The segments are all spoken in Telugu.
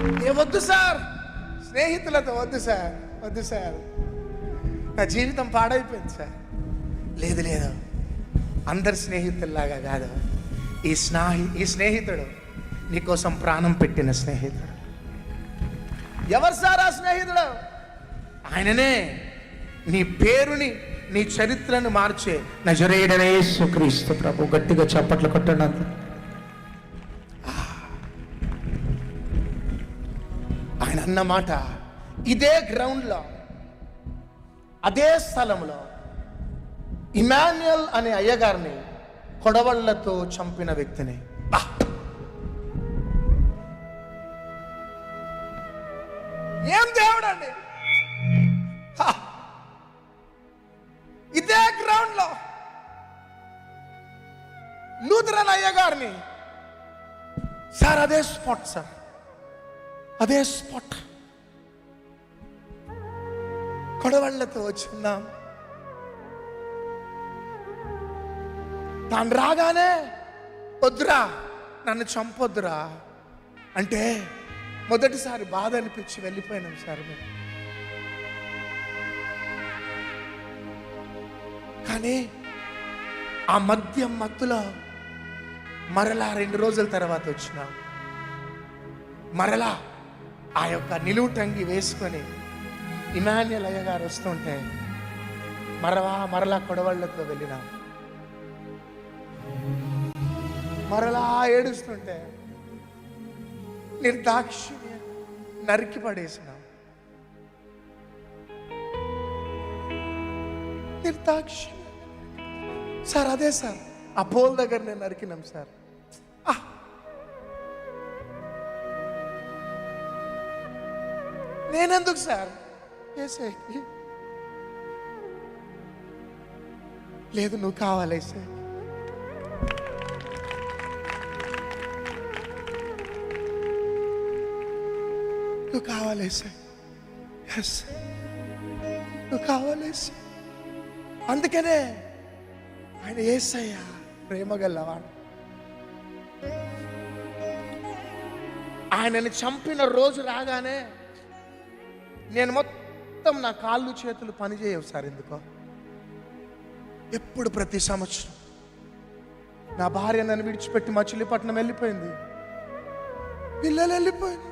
ఏ వద్దు సార్. స్నేహితులతో వద్దు సార్. వద్దు సార్. నా జీవితం పాడైపోయింది సార్. లేదు లేదు. అందరి స్నేహితుల్లాగా కాదు. ఈ స్నాహి ఈ స్నేహితుడు నీకోసం ప్రాణం పెట్టిన స్నేహితుడు. ఎవరు సార్ ఆ స్నేహితుడు? ఆయననే నీ పేరుని నీ చరిత్రను మార్చే నజరేడనే సుక్రీస్తు ప్రభు. గట్టిగా చప్పట్లు కొట్టడానికి అన్నమాట. ఇదే గ్రౌండ్లో అదే స్థలంలో ఇమాన్యుయల్ అనే అయ్యగారిని కొడవళ్ళతో చంపిన వ్యక్తిని. ఏం దేవుడండి? ఇదే గ్రౌండ్లో లూథరన్ అయ్యగారిని. సార్ అదే స్పాట్ సార్. అదే స్పాట్ కొడవళ్ళతో వచ్చున్నాం. తాను రాగానే వద్దురా నన్ను చంపొద్దురా. అంటే మొదటిసారి బాధ అనిపించి వెళ్ళిపోయినాం సార్ మేము. కానీ ఆ మద్యం మత్తులో మరలా రెండు రోజుల తర్వాత వచ్చినాం. మరలా ఆ యొక్క నిలువుటంగి వేసుకొని ఇమాన్యుల్ అయ్య గారు వస్తుంటే మరవా మరలా కొడవళ్ళతో వెళ్ళినాం. మరలా ఏడుస్తుంటే నిర్దాక్షిణ్య నరికి పడేసినాం. నిర్దాక్షిణ్య. సార్ అదే సార్ ఆ పోల్ దగ్గర నేను నరికినాం సార్. నేనెందుకు సార్? ఏసైకి లేదు నువ్వు కావాలి ఏసై. నువ్వు కావాలి ఏసై. ఎస్ నువ్వు కావాలి ఏసై. అందుకనే ఆయన ఏసయ్యా ప్రేమగల్లవాడు ఆయనని చంపిన రోజు రాగానే నేను మొత్తం మొత్తం నా కాళ్ళు చేతులు పనిచేయవు సార్ ఎందుకో? ఎప్పుడు ప్రతి సంవత్సరం నా భార్య నన్ను విడిచిపెట్టి మచిలీపట్నం వెళ్ళిపోయింది. పిల్లలు వెళ్ళిపోయింది.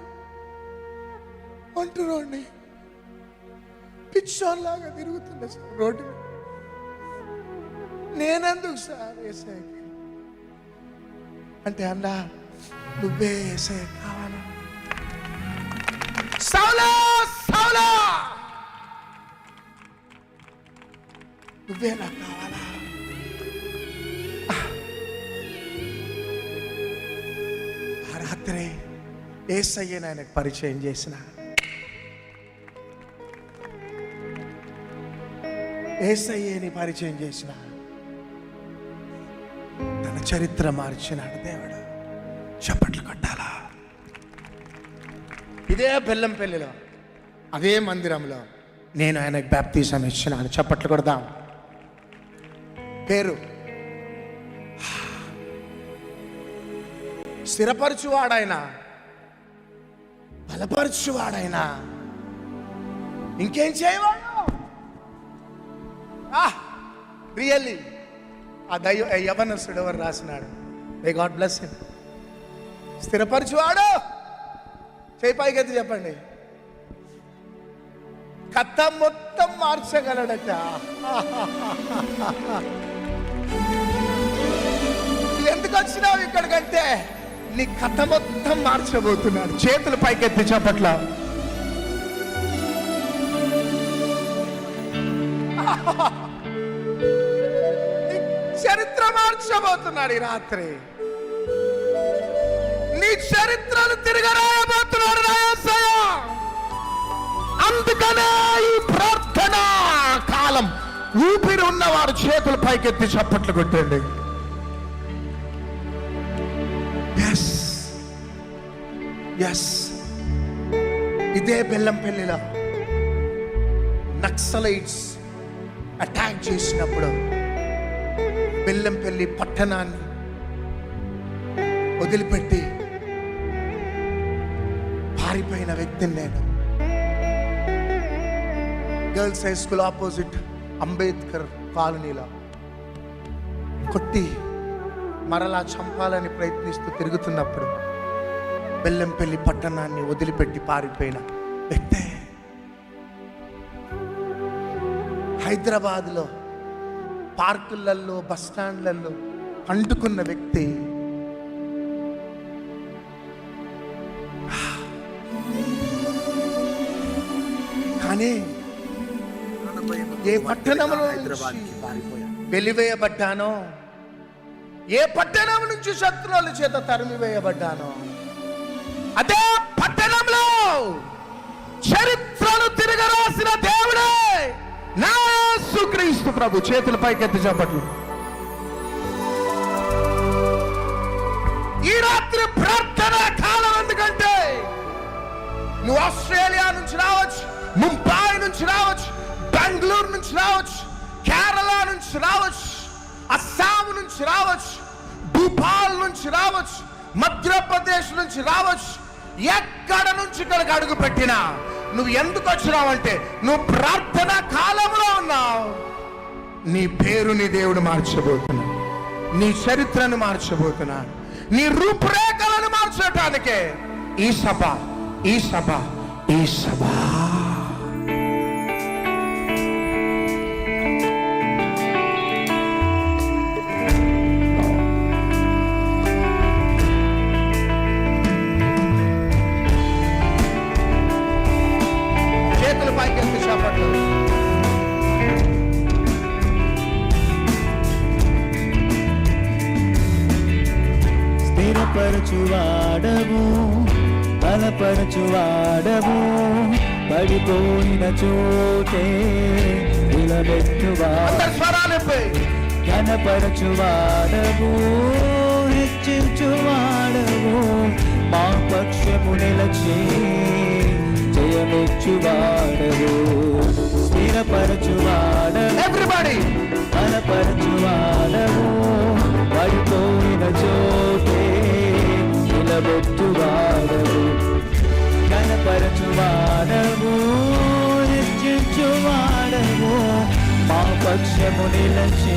ఒంటరోడిని పిచ్చోన్ లాగా తిరుగుతుండే సార్ రోడ్డు నేనెందుకు సార్ ఏసఐకి అంటే అన్నా నువ్వే ఏసఐ కావాలా? సౌలా సౌలా! నువ్వే ah. ah, నాకు కావాలా ఆ రాత్రి. ఏసయ్యని ఆయనకు పరిచయం చేసిన. ఏసయ్యని పరిచయం చేసిన. తన చరిత్ర మార్చినాడు దేవుడు. చప్పట్లు కొట్టాలా? ఇదే బెల్లం పెళ్ళిలో అదే మందిరంలో. నేను ఆయనకు బ్యాప్తీసం ఇచ్చినాను. చప్పట్లు కొడదాం. పేరు? స్థిరపరచువాడైన బలపరచువాడైనా ఇంకేం చేయవాడు రియల్లీ ఆ దైవ యవనస్తుడు ఎవరు రాసినాడు? మే గాడ్ బ్లెస్ హిమ్ స్థిరపరచువాడు? చేయి పైకెత్తి చెప్పండి. కథ మొత్తం మార్చగలడట. ఎందుకు వచ్చినావు ఇక్కడికంటే? నీ కథ మొత్తం మార్చబోతున్నాడు. చేతులు పైకెత్తి చెప్పట్ల నీ చరిత్ర మార్చబోతున్నాడు ఈ రాత్రి. నీ చరిత్రను తిరగరాయబోతున్నాడు నా అందుకనే ఈ ప్రార్థన కాలం ఊపిరి ఉన్నవారు చేతులు పైకెత్తి చప్పట్లు కొట్టండి. ఎస్ ఎస్ ఇదే బెల్లంపల్లిలో నక్సలైట్స్ అటాక్ చేసినప్పుడు బెల్లంపల్లి పట్టణాన్ని వదిలిపెట్టి పారిపోయిన వ్యక్తిని నేను. Girls high school opposite Ambedkar కాలనీలో కొట్టి మరలా చంపాలని ప్రయత్నిస్తూ తిరుగుతున్నప్పుడు బెల్లంపల్లి పట్టణాన్ని వదిలిపెట్టి పారిపోయిన వ్యక్తే హైదరాబాద్లో పార్కులల్లో బస్ స్టాండ్లలో అంటుకున్న వ్యక్తి. కానీ ఏ పట్టణంలో వెలివేయబడ్డానో ఏ పట్టణం నుంచి శత్రువుల చేత తరిమివేయబడ్డానో? అదే పట్టణంలో చరిత్రను తిరగరాసిన దేవుడే నా సుక్రీస్తు ప్రభు చేతుల పైకెత్తి చెప్పట్లు. ఈ రాత్రి ప్రార్థన కాలం ఎందుకంటే నువ్వు ఆస్ట్రేలియా నుంచి రావచ్చు ముంబై నుంచి రావచ్చు కేరళ నుంచి రావచ్చు అస్సాం నుంచి రావచ్చు భూపాల్ నుంచి రావచ్చు మధ్యప్రదేశ్ నుంచి రావచ్చు. ఎక్కడ నుంచి ఇక్కడికి అడుగు పెట్టినా నువ్వు ఎందుకు వచ్చినావంటే నువ్వు ప్రార్థన కాలంలో ఉన్నావు. నీ పేరుని దేవుడు మార్చబోతున్నాడు. నీ చరిత్రను మార్చబోతున్నాడు. నీ రూపురేఖలను మార్చటానికే ఈ సభ ఈ సభ ఈ సభ. స్థిరపరచువాడము బలపరచువాడము పడిపోయిన చోటే నిలబెట్టువా అందరి స్వరాలు ఎత్తి. ఘనపరచువాడము హెచ్చించువాడము మా పక్షము నిలచి జయమెచ్చువాడము స్థిరపరచువాడము Everybody. మా పక్షము నిలచి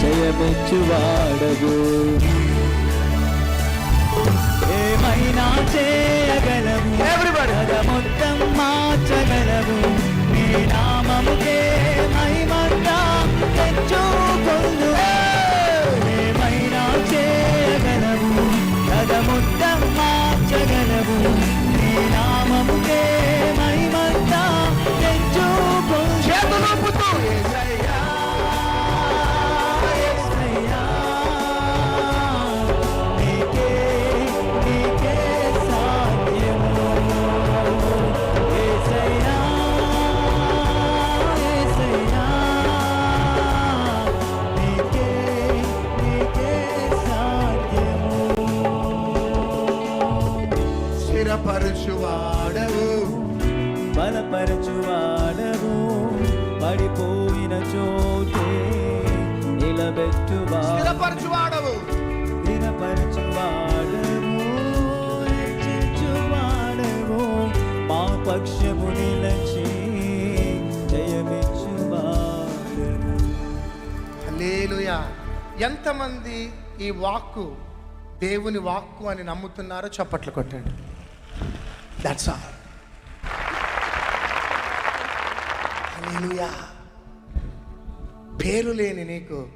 జయమెచ్చువాడము ఏమైనా చేయగలము? Everybody. స్థిరపరచువాడవు బలపరచువాడవు. పడిపోయిన చోటే నిలబెట్టువా స్థిరపరచువాడవు. స్థిరపరచువాడవు హెచ్చించువాడవు మా పక్షము నిలచి జయమిచ్చువాడవు. హల్లెలూయా. ఎంతమంది ఈ వాక్కు దేవుని వాక్కు అని నమ్ముతున్నారో చప్పట్లు కొట్టండి. దట్స్ ఆల్ పేరు లేని నీకు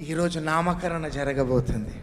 ఈరోజు నామకరణ జరగబోతుంది.